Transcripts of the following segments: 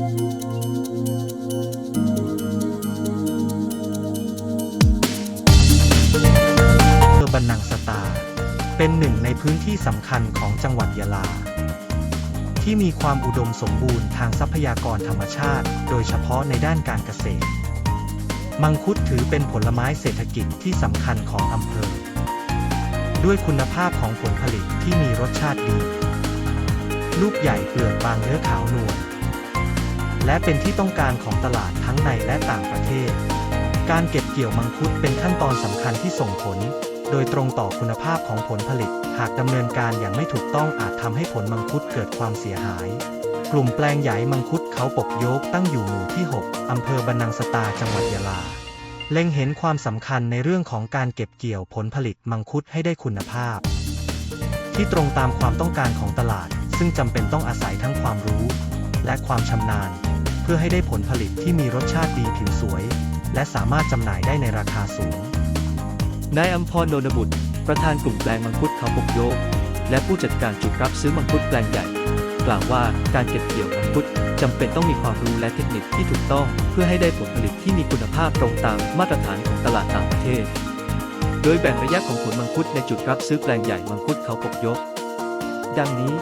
บันนังสตา เป็นหนึ่งในพื้นที่สำคัญของจังหวัดยะลา ที่มีความอุดมสมบูรณ์ทางทรัพยากรธรรมชาติ โดยเฉพาะในด้านการเกษตร มังคุดถือเป็นผลไม้เศรษฐกิจที่สำคัญของอำเภอ ด้วยคุณภาพของผลผลิตที่มีรสชาติดี ลูกใหญ่เปลือกบางเนื้อขาวนวล และเป็นที่ต้องการของตลาดทั้งในและต่างประเทศ การเก็บเกี่ยวมังคุดเป็นขั้นตอนสำคัญที่ส่งผล โดยตรงต่อคุณภาพของผลผลิต หากดำเนินการอย่างไม่ถูกต้องอาจทำให้ผลมังคุดเกิดความเสียหาย กลุ่มแปลงใหญ่มังคุดเขาปกโยกตั้งอยู่หมู่ที่ 6 อำเภอบันนังสตาจังหวัดยะลา เล็งเห็นความสำคัญในเรื่องของการเก็บเกี่ยวผลผลิตมังคุดให้ได้คุณภาพ ที่ตรงตามความต้องการของตลาด ซึ่งจำเป็นต้องอาศัยทั้งความรู้ และความชำนาญ เพื่อให้ได้ผลผลิตที่มีรสชาติดีผิวสวย และสามารถจำหน่ายได้ในราคาสูง นายอัมพรโนนบุตร ประธานกลุ่มแปลงมังคุดเขาปกโยก และผู้จัดการจุดรับซื้อมังคุดแปลงใหญ่ กล่าวว่าการเก็บเกี่ยวมังคุดจำเป็นต้องมีความรู้และเทคนิคที่ถูกต้อง เพื่อให้ได้ผลผลิตที่มีคุณภาพตรงตามมาตรฐานของตลาดต่างประเทศ โดยแบ่งระยะของผลมังคุดในจุดรับซื้อแปลงใหญ่มังคุดเขาปกยก ดังนี้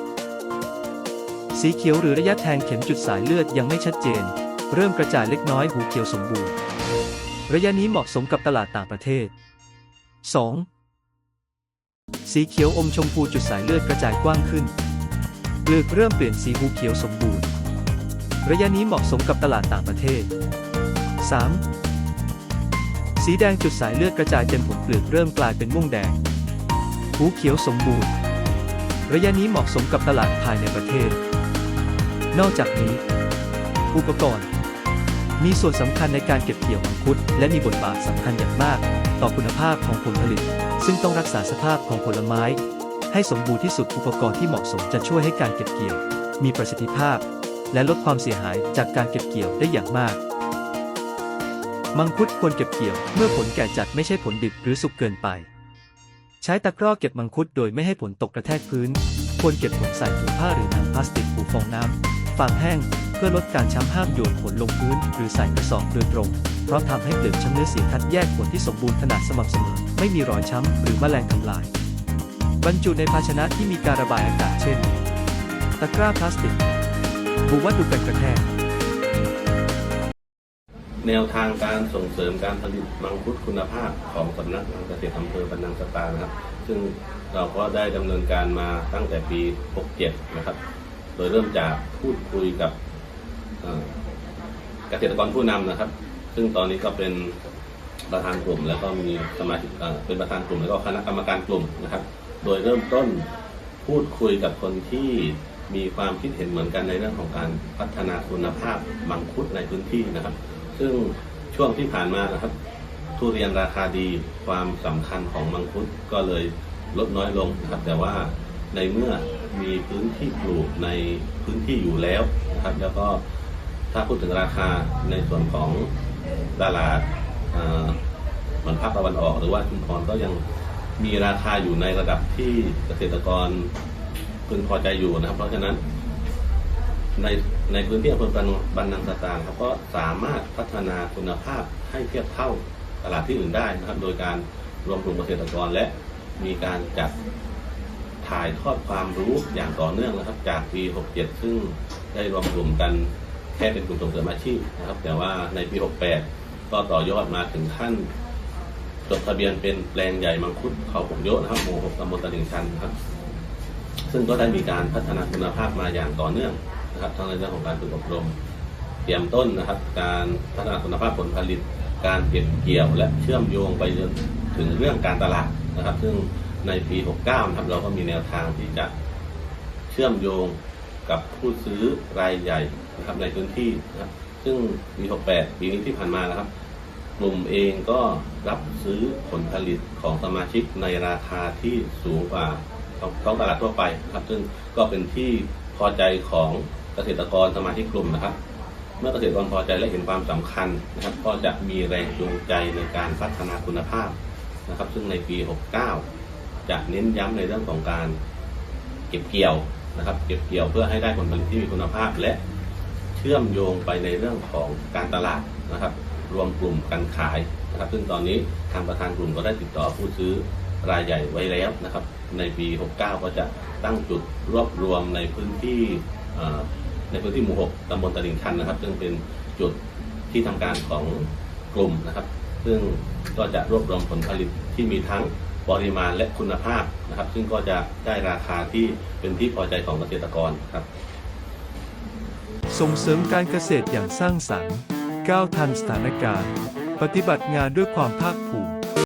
1. สีเขียวหรือระยะแทงเข็มจุดสายเลือดยังไม่ชัดเจน เริ่มกระจายเล็กน้อยหูเขียวสมบูรณ์ ระยะนี้เหมาะสมกับตลาดต่างประเทศ 2. สีเขียวอมชมพูจุดสายเลือดกระจายกว้างขึ้นเปลือกเริ่มเปลี่ยนสีหูเขียวสมบูรณ์ ระยะนี้เหมาะสมกับตลาดต่างประเทศ 3. สีแดงจุดสายเลือดกระจายเต็มผลเปลือกเริ่มกลายเป็นม่วงแดง หูเขียวสมบูรณ์ ระยะนี้เหมาะสมกับตลาดภายในประเทศ นอกจากนี้ อุปกรณ์ มีส่วนสำคัญในการเก็บเกี่ยวมังคุด และมีบทบาทสำคัญอย่างมาก ต่อคุณภาพของผลผลิต ซึ่งต้องรักษาสภาพของผลไม้ ให้สมบูรณ์ที่สุดอุปกรณ์ที่เหมาะสมจะช่วยให้การเก็บเกี่ยว มีประสิทธิภาพ และลดความเสียหายจากการเก็บเกี่ยวได้อย่างมาก มังคุดควรเก็บเกี่ยว เมื่อผลแก่จัดไม่ใช่ผลดิบหรือสุกเกินไป ใช้ตะกร้อเก็บมังคุดโดยไม่ให้ผลตกกระแทกพื้นควรเก็บผลใส่ถุงผ้าหรือถังพลาสติกปูฟองน้ำ ฟางแห้ง เพื่อลดการช้ำห้ามโยนผลลงพื้น หรือใส่กระสอบโดยตรง เพราะทำให้เปลือกช้ำเนื้อเสียคัดแยกผลที่สมบูรณ์ขนาดสม่ำเสมอ ไม่มีรอยช้ำหรือแมลงทำลาย บรรจุในภาชนะที่มีการระบายอากาศเช่น ตะกร้าพลาสติกบูวัดดูกันกระแทกแนวทางการส่งเสริมการผลิตมังคุดคุณภาพของสำนักงานเกษตรอำเภอบันนังสตานะครับ ซึ่งเราก็ได้ดำเนินการมาตั้งแต่ปี 67 นะครับ โดยเริ่มจากพูดคุยกับเกษตรกรผู้นำนะครับ ซึ่งตอนนี้ก็เป็นประธานกลุ่ม แล้วก็มีสมาชิกเอ่อเป็นประธานกลุ่มแล้วก็คณะกรรมการกลุ่มนะครับ โดยเริ่มต้นพูดคุยกับคนที่มีความคิดเห็นเหมือนกันในเรื่องของการพัฒนาคุณภาพมังคุดในพื้นที่นะครับ ซึ่งช่วงที่ผ่านมานะครับ ทุเรียนราคาดีความสำคัญของมังคุดก็เลยลดน้อยลงนะครับแต่ว่า ในเมื่อมีพื้นที่ปลูกในพื้นที่อยู่แล้วนะครับ แล้วก็ถ้าพูดถึงราคาในส่วนของตลาดเหมือนภาคตะวันออก หรือว่าชุมพรก็ยังมีราคาอยู่ในระดับที่เกษตรกรพึงพอใจอยู่นะครับ เพราะฉะนั้น ในในพื้นที่อำเภอบันบันนังสตางครับก็สามารถพัฒนาคุณภาพให้เทียบเท่าตลาดที่อื่นได้นะครับ โดยการรวมกลุ่มเกษตรกรและมีการจัด ถ่ายทอดความรู้อย่างต่อเนื่องนะครับจากปี 67 ซึ่งได้รวมกลุ่มกันแค่เป็นกลุ่มส่งเสริมอาชีพนะครับ แต่ว่าในปี 68 ก็ต่อยอดมาถึงขั้นจดทะเบียนเป็นแปลงใหญ่มังคุดเขาปกโยนะครับหมู่หกตำบลตลิ่งชันนะครับ ซึ่งก็ได้มีการพัฒนาคุณภาพมาอย่างต่อเนื่องนะครับทั้งในเรื่องของการฝึกอบรมเตรียมต้นนะครับ การพัฒนาคุณภาพผลผลิต การเก็บเกี่ยวและเชื่อมโยงไปจนถึงเรื่องการตลาดนะครับ ซึ่ง ในปี 69นะครับเราก็มีแนวทางที่จะเชื่อมโยงกับผู้ซื้อรายใหญ่นะครับในพื้นที่นะครับซึ่งปี 68 ปีนี้ที่ผ่านมานะครับกลุ่มเองก็รับซื้อผลผลิตของสมาชิกในราคาที่สูงกว่าท้องตลาดทั่วไปนะครับ ซึ่งก็เป็นที่พอใจของเกษตรกรสมาชิกกลุ่มนะครับ เมื่อเกษตรกรพอใจและเห็นความสำคัญนะครับ ก็จะมีแรงจูงใจในการพัฒนาคุณภาพนะครับ ซึ่งในปี 69 จะเน้นย้ำในเรื่องของการเก็บเกี่ยวนะครับ เก็บเกี่ยวเพื่อให้ได้ผลผลิตที่มีคุณภาพ และเชื่อมโยงไปในเรื่องของการตลาดนะครับ รวมกลุ่มการขายนะครับ ซึ่งตอนนี้ทางประธานกลุ่มก็ได้ติดต่อผู้ซื้อรายใหญ่ไว้แล้วนะครับ ในปี 69 ก็จะตั้งจุดรวบรวมในพื้นที่ในพื้นที่หมู่ 6ตำบลตลิ่งชันนะครับ ซึ่งเป็นจุดที่ทำการของกลุ่มนะครับ ซึ่งก็จะรวบรวมผลผลิตที่มีทั้ง ปริมาณและคุณภาพนะครับ ซึ่งก็จะได้ราคาที่เป็นที่พอใจของเกษตรกรครับ ส่งเสริมการเกษตรอย่างสร้างสรรค์ก้าวทันสถานการณ์ ปฏิบัติงานด้วยความภาคภูมิ